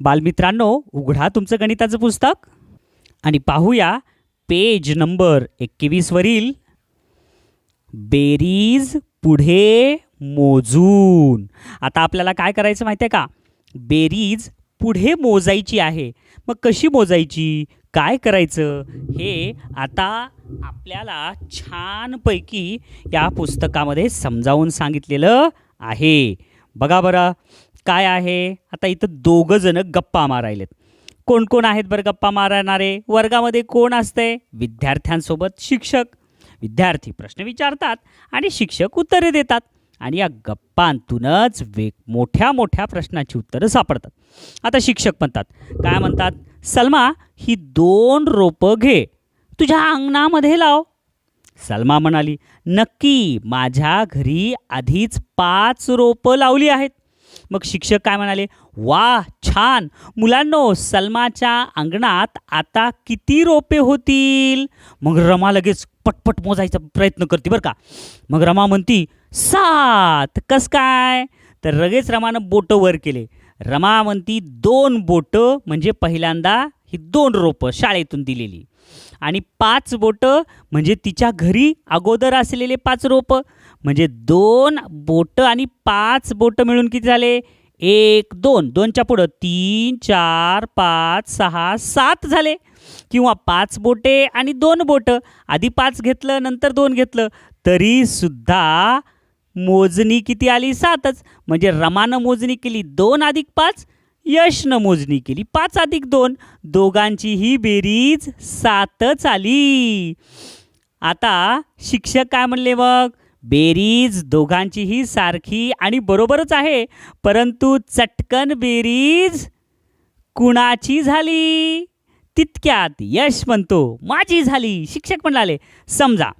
बालमित्रांनो उघडा तुमचं गणिताचं पुस्तक. आणि पाहूया पेज नंबर एकवीसवरील बेरीज पुढे मोजून. आता आपल्याला काय करायचं माहिती आहे का? बेरीज पुढे मोजायची आहे. मग कशी मोजायची? काय करायचं? हे आता आपल्याला छानपैकी या पुस्तकामध्ये समजावून सांगितलेलं आहे. बघा बरं काय आहे? आता इथं दोघंजणं गप्पा मारायलेत. कोण कोण आहेत बरं गप्पा मारणारे? वर्गामध्ये कोण असते विद्यार्थ्यांसोबत शिक्षक. विद्यार्थी प्रश्न विचारतात आणि शिक्षक उत्तरे देतात. आणि या गप्पांतूनच वेग मोठ्या मोठ्या प्रश्नाची उत्तरं सापडतात. आता शिक्षक म्हणतात काय म्हणतात? सलमा ही दोन रोपं घे. तुझ्या अंगणामध्ये लाव. सलमा म्हणाली नक्की माझ्या घरी आधीच पाच रोपं लावली आहेत. मग शिक्षक काय म्हणाले वा छान! मुलांनो सलमाच्या अंगणात आता किती रोपे होतील? मग रमा लगेच पटपट मोजायचा प्रयत्न करते बरं का. मग रमा म्हणती सात! कस काय? तर लगेच रमानं बोटं वर केले. रमा म्हणती दोन बोटं म्हणजे पहिल्यांदा ही दोन रोपं शाळेतून दिलेली. आणि पाच बोटं म्हणजे तिच्या घरी अगोदर असलेले पाच रोपं. म्हणजे दोन बोटं आणि पाच बोटं मिळून किती झाले? एक दोन. दोनच्या पुढं तीन चार पाच सहा सात झाले. किंवा पाच बोटे आणि दोन बोटं. आधी पाच घेतलं नंतर दोन घेतलं. तरीसुद्धा मोजणी किती आली? सातच. म्हणजे रमानं मोजणी केली दोन अधिक पाच यशनं मोजणी केली. पाच अधिक दोन. दोघांची ही बेरीज सातच आली. आता शिक्षक काय म्हणले मग? बेरीज दोघांचीही सारखी आणि बरोबरच आहे. परंतु चटकन बेरीज कुणाची झाली? तितक्यात यश म्हणतो माझी झाली. शिक्षक म्हणाले समजा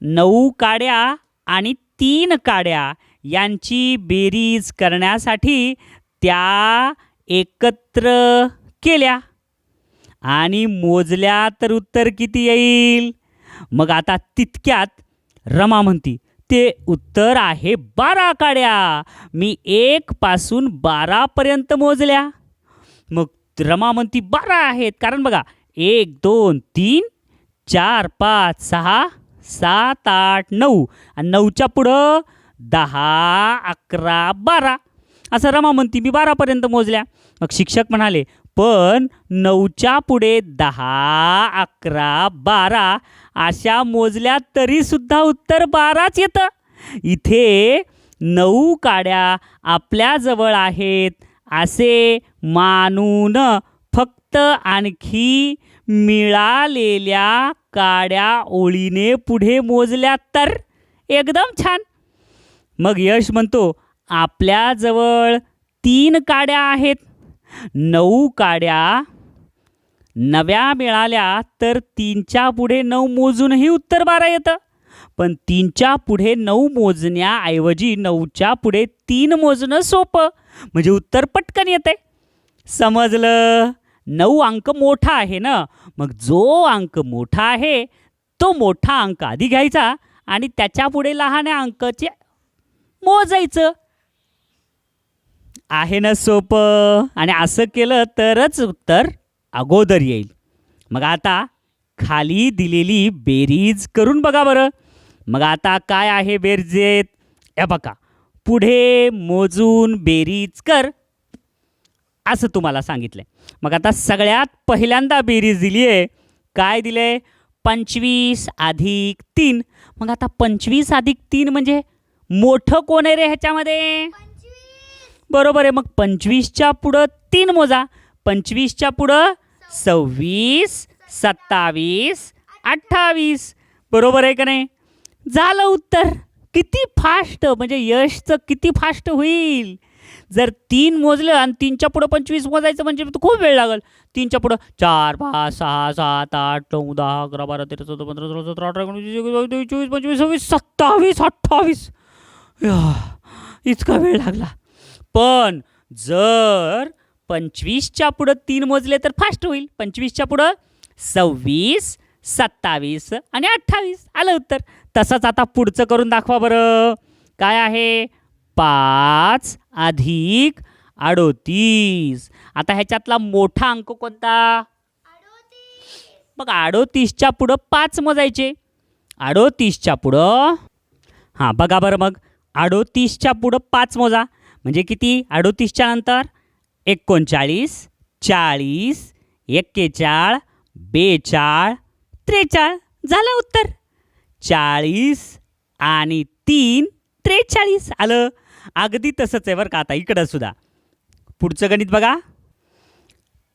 नऊ काड्या आणि तीन काड्या यांची बेरीज करण्यासाठी त्या एकत्र केल्या. आणि मोजल्या तर उत्तर किती येईल? मग आता तितक्यात रमा म्हणती ते उत्तर आहे बारा काड्या. मी एक पासून बारापर्यंत मोजल्या. मग रमा म्हणती बारा आहेत. कारण बघा एक दोन तीन चार पाच सहा सात आठ नऊ. आणि नऊच्या पुढं दहा अकरा बारा. असं रमा म्हणती मी बारापर्यंत मोजल्या. मग शिक्षक म्हणाले पण नऊच्या पुढे दहा अकरा बारा अशा मोजल्या तरीसुद्धा उत्तर बाराच येतं. इथे नऊ काड्या आपल्याजवळ आहेत. असे मानून फक्त आणखी मिळालेल्या काड्या ओळीने पुढे मोजल्या तर. एकदम छान. मग यश म्हणतो आपल्याजवळ तीन काड्या आहेत. नऊ काड्या नव्या मिळाल्या तर तीनच्या पुढे नऊ मोजूनही उत्तर बारा येतं. पण तीनच्या पुढे नऊ मोजण्याऐवजी नऊच्या पुढे तीन मोजणं सोपं. म्हणजे उत्तर पटकन येते समजलं? नऊ अंक मोठा आहे ना? मग जो अंक मोठा आहे तो मोठा अंक आधी घ्यायचा आणि त्याच्या पुढे लहान अंकाचे मोजायचं. आहे ना सोपं? आणि असं केलं तरच उत्तर अगोदर येईल. मग आता खाली दिलेली बेरीज करून बघा बरं. मग आता काय आहे बेरजेत? हे बघा. पुढे मोजून बेरीज कर. असं तुम्हाला सांगितलं मग आता सगळ्यात पहिल्यांदा बेरीज दिली आहे. काय दिले पंचवीस अधिक तीन. मग आता पंचवीस अधिक तीन म्हणजे मोठं कोण आहे रे ह्याच्यामध्ये? बरोबर आहे. मग पंचवीसच्या पुढं तीन मोजा. पंचवीसच्या पुढं सव्वीस सत्तावीस अठ्ठावीस. बरोबर आहे का नाही? झालं उत्तर. किती फास्ट म्हणजे यशचं किती फास्ट होईल? जर तीन मोजलं आणि तीनच्या पुढं पंचवीस मोजायचं म्हणजे खूप वेळ लागेल. तीनच्या पुढं चार पाच सहा सात आठ नऊ दहा अकरा बारा तेरा चौदा पंधरा सोळा सतरा अठरा एकोणीस चोवीस पंचवीस सव्वीस सत्तावीस अठ्ठावीस. या, इतका वेळ लागला. पण जर पंचवीसच्या पुढं तीन मोजले तर फास्ट होईल. पंचवीसच्या पुढं सव्वीस सत्तावीस आणि अठ्ठावीस. आलं उत्तर. तसंच आता पुढचं करून दाखवा बरं. काय आहे? पाच अधिक अडोतीस. आता ह्याच्यातला मोठा अंक कोणता? मग अडोतीसच्या पुढं पाच मोजायचे. अडोतीसच्या पुढं हां बघा बरं मग. अडोतीसच्या पुढं पाच मोजा. म्हणजे किती? अडोतीसच्या नंतर? एकोणचाळीस चाळीस एक्केचाळ बेचाळ त्रेचाळ. झालं उत्तर. चाळीस आणि तीन त्रेचाळीस. आलं. अगदी तसंच आहे बरं का आता इकडं सुद्धा. पुढचं गणित बघा.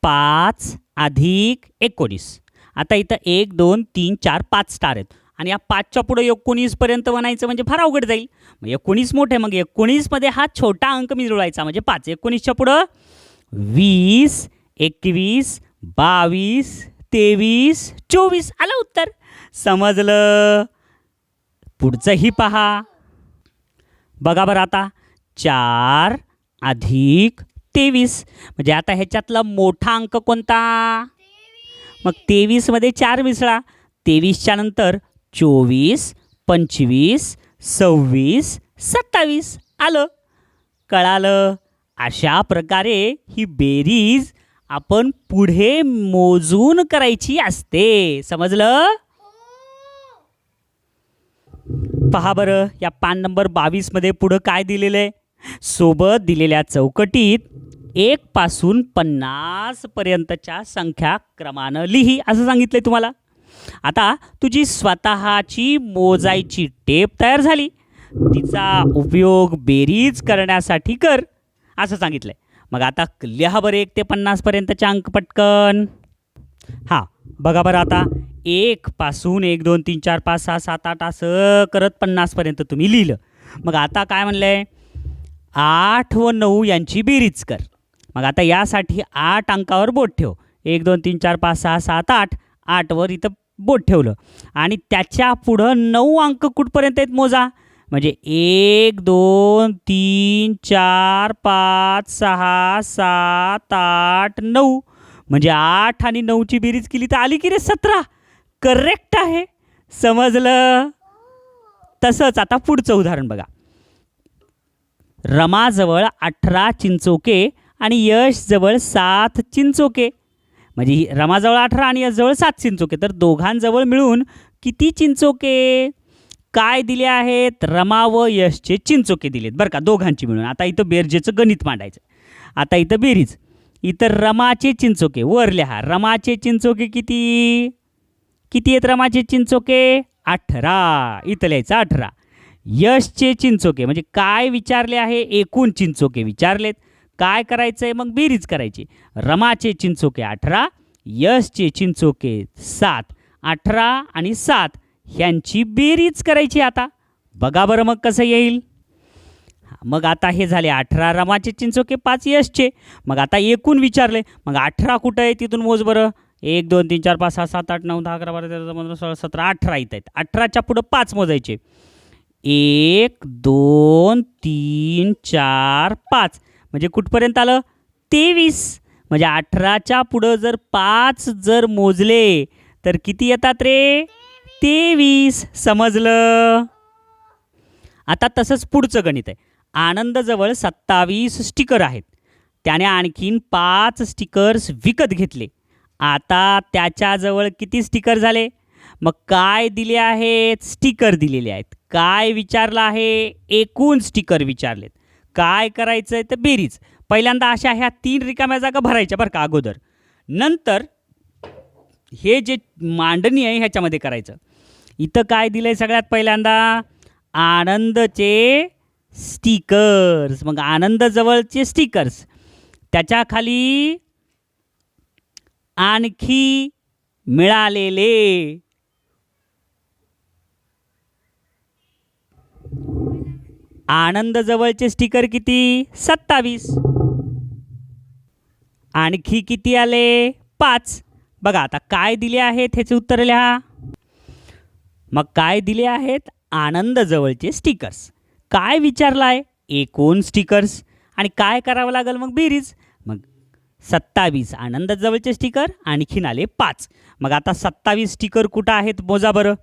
पाच अधिक एकोणीस. आता इथं एक दोन तीन चार पाच स्टार आहेत. आणि या पाचच्या पुढं एकोणीसपर्यंत म्हणायचं म्हणजे फार अवघड जाईल. मग एकोणीस मोठे मग एकोणीसमध्ये हा छोटा अंक मिळवायचा म्हणजे पाच. एकोणीसच्या पुढं वीस एकवीस बावीस तेवीस चोवीस. आलं उत्तर. समजलं. पुढचंही पहा. बघा बरं आता. चार अधिक तेवीस. म्हणजे आता ह्याच्यातला मोठा अंक कोणता? मग तेवीसमध्ये चार मिसळा. तेवीसच्या नंतर चोवीस पंचवीस सव्वीस सत्तावीस. आलं? कळालं. अशा प्रकारे ही बेरीज आपण पुढे मोजून करायची असते. समजलं? पहा बरं या पान नंबर बावीसमध्ये पुढं काय दिलेलं आहे? सोबत दिलेल्या चौकटीत एक पासून संख्या क्रमानं लिही. असं सांगितलंय तुम्हाला? आता तुझी स्वतःची मोजायची टेप तयार झाली. तिचा उपयोग बेरीज करण्यासाठी कर असं सांगितलंय. मग आता लिहा बरं एक ते पन्नासपर्यंतचे अंक पटकन. हां बघा बरं आता. एक पासून एक दोन तीन चार पाच सहा सात आठ असं करत पन्नासपर्यंत तुम्ही लिहिलं. मग आता काय म्हणलं आहे आठ व नऊ यांची बेरीज कर. मग आता यासाठी आठ अंकावर बोट ठेव. एक दोन तीन चार पाच सहा सात आठ. आठवर इथं बोट ठेवलं. आणि त्याच्या पुढं नऊ अंक कुठपर्यंत आहेत मोजा? म्हणजे एक दोन तीन चार पाच सहा सात आठ नऊ. म्हणजे आठ आणि नऊची बेरीज केली तर आली की रे सतरा. करेक्ट आहे. समजलं? तसंच आता पुढचं उदाहरण बघा. रमाजवळ अठरा चिंचोके आणि यशजवळ सात चिंचोके. म्हणजे ही रमाजवळ अठरा आणि याजवळ सात चिंचोके. तर दोघांजवळ मिळून किती चिंचोके? काय दिले आहेत? रमा व यशचे चिंचोके दिलेत. बरं का दोघांची मिळून. आता इथं बेरजेचं गणित मांडायचं. आता इथं बेरीज. इथं रमाचे चिंचोके. वर लिहा रमाचे चिंचोके किती? किती आहेत रमाचे चिंचोके? अठरा. इथं लिहायचं अठरा. यशचे चिंचोके. म्हणजे काय विचारले आहे? एकूण चिंचोके विचारलेत. काय करायचं आहे मग बेरीज करायची. रमाचे चिंचोके अठरा यशचे चिंचोके सात. अठरा आणि सात ह्यांची बेरीज करायची आता. बघा बरं मग कसं येईल. मग आता हे झाले अठरा रमाचे चिंचोके पाच यशचे. मग आता एकूण विचारले. मग अठरा कुठं आहे तिथून मोज बरं? एक दोन तीन चार पाच सहा सात आठ नऊ दहा अकरा बारा तेरा पंधरा सोळा सतरा अठरा इथं आहेत. अठराच्या पुढं पाच मोजायचे. एक दोन तीन चार पाच. म्हणजे कुठपर्यंत आलं? तेवीस. म्हणजे अठराच्या पुढं जर पाच जर मोजले तर किती येतात रे? तेवीस. समजलं? आता तसंच पुढचं गणित आहे. आनंदजवळ सत्तावीस स्टिकर आहेत. त्याने आणखीन पाच स्टिकर्स विकत घेतले. आता त्याच्याजवळ किती स्टिकर झाले? मग काय दिले आहेत? स्टिकर दिलेले आहेत. काय विचारलं आहे? एकूण स्टिकर विचारलेत. काय करायचं आहे तर बेरीज. पहिल्यांदा अशा ह्या तीन रिकाम्या जागा भरायच्या बरं का अगोदर. नंतर हे जे मांडणी आहे ह्याच्यामध्ये करायचं. इथं काय दिलं आहे सगळ्यात पहिल्यांदा? आनंदचे स्टिकर्स. मग आनंदजवळचे स्टिकर्स. त्याच्याखाली आणखी मिळालेले आनंद जवळचे स्टिकर किती? सत्तावीस. आणखी किती आले? पाच. बघा आता काय दिले आहेत ह्याचे उत्तर लिहा. मग काय दिले आहेत? आनंद जवळचे स्टिकर्स. काय विचारला आहे एकूण स्टिकर्स. आणि काय करावं लागेल मग बेरीज? मग सत्तावीस आनंद जवळचे स्टिकर आणखीन आले पाच. मग आता सत्तावीस स्टिकर कुठं आहेत मोजा बरं?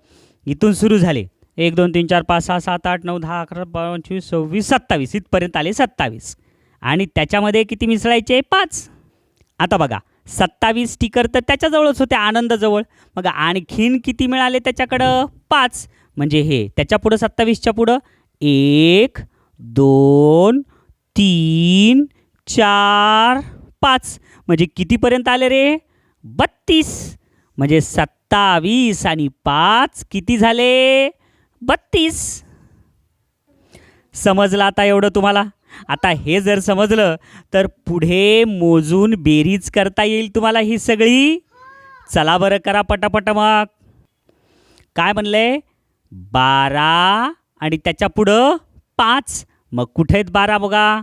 इथून सुरू झाले. एक दोन तीन चार पाच सहा सात आठ नऊ दहा अकरा पंचवीस सव्वीस सत्तावीस. इथपर्यंत आले सत्तावीस. आणि त्याच्यामध्ये किती मिसळायचे? पाच. आता बघा सत्तावीस स्टिकर तर त्याच्याजवळच होते आनंदजवळ. मग आणखीन किती मिळाले त्याच्याकडं? पाच. म्हणजे हे त्याच्या पुढं सत्तावीसच्या पुढं? एक दोन तीन चार पाच. म्हणजे कितीपर्यंत आले रे? बत्तीस. म्हणजे सत्तावीस आणि पाच किती झाले? बत्तीस. समजलं आता एवढं तुम्हाला? आता हे जर समजलं तर पुढे मोजून बेरीज करता येईल तुम्हाला ही सगळी? चला बरं करा पटापट मग. काय म्हणले? बारा आणि त्याच्या पुढं पाच. मग कुठे आहेत बारा बघा?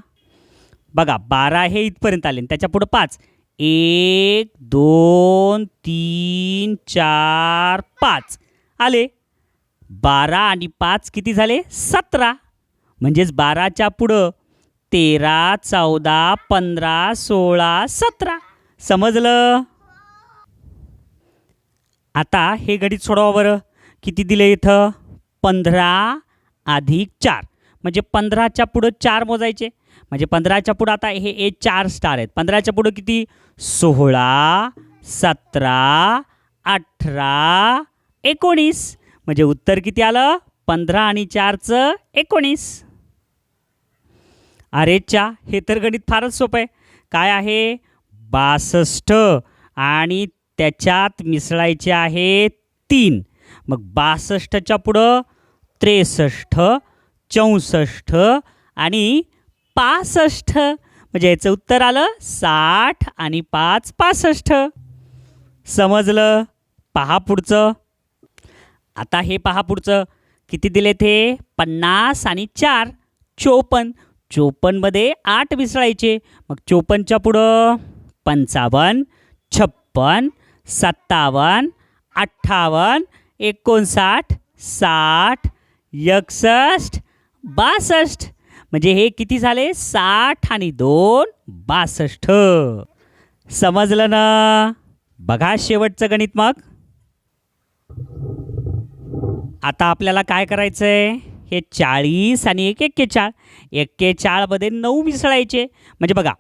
बघा बारा हे इथपर्यंत आले त्याच्या पुढं पाच. एक दोन तीन चार पाच. आले. बारा आणि पाच किती झाले? सतरा. म्हणजेच बाराच्या पुढं तेरा चौदा पंधरा सोळा सतरा. समजलं? आता हे गणित सोडवा बरं. किती दिले इथं? पंधरा अधिक चार. म्हणजे पंधराच्या पुढं चार मोजायचे. म्हणजे पंधराच्या पुढं आता हे ए चार स्टार आहेत. पंधराच्या पुढं किती? सोळा सतरा अठरा एकोणीस. म्हणजे उत्तर किती आलं? पंधरा आणि चारचं एकोणीस. अरे हे तर गणित फारच सोपं आहे. काय आहे? बासष्ट आणि त्याच्यात मिसळायचे आहे तीन. मग बासष्टच्या पुढं त्रेसष्ट चौसष्ट आणि पासष्ट. म्हणजे याचं उत्तर आलं साठ आणि पाच पासष्ट. समजलं? पहा पुढचं. आता हे पहा पुढचं. किती दिले ते पन्नास आणि चार. चोपन्न. चोपन्नमध्ये आठ विसळायचे मग चोपन्नच्या पुढं पंचावन्न छप्पन सत्तावन्न अठ्ठावन्न एकोणसाठ साठ एकसष्ट बासष्ट. म्हणजे हे किती झाले? साठ आणि दोन बासष्ट. समजलं ना? बघा शेवटचं गणित मग. आता आपल्याला काय करायचं आहे हे चाळीस आणि एक एक्केचाळ. एक्केचाळमध्ये नऊ मिसळायचे. म्हणजे बघा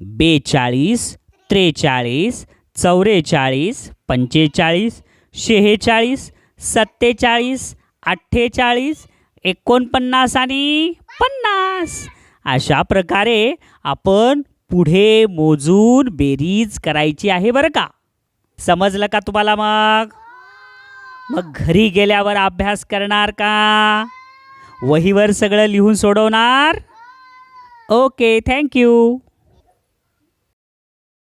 बेचाळीस त्रेचाळीस चौवेचाळीस पंचेचाळीस शेहेचाळीस सत्तेचाळीस अठ्ठेचाळीस एकोणपन्नास आणि पन्नास. अशा प्रकारे आपण पुढे मोजून बेरीज करायची आहे बरं का? समजलं का तुम्हाला मग? मग घरी गेल्यावर अभ्यास करणार का? वहीवर सगळं लिहून सोडवणार? Okay thank you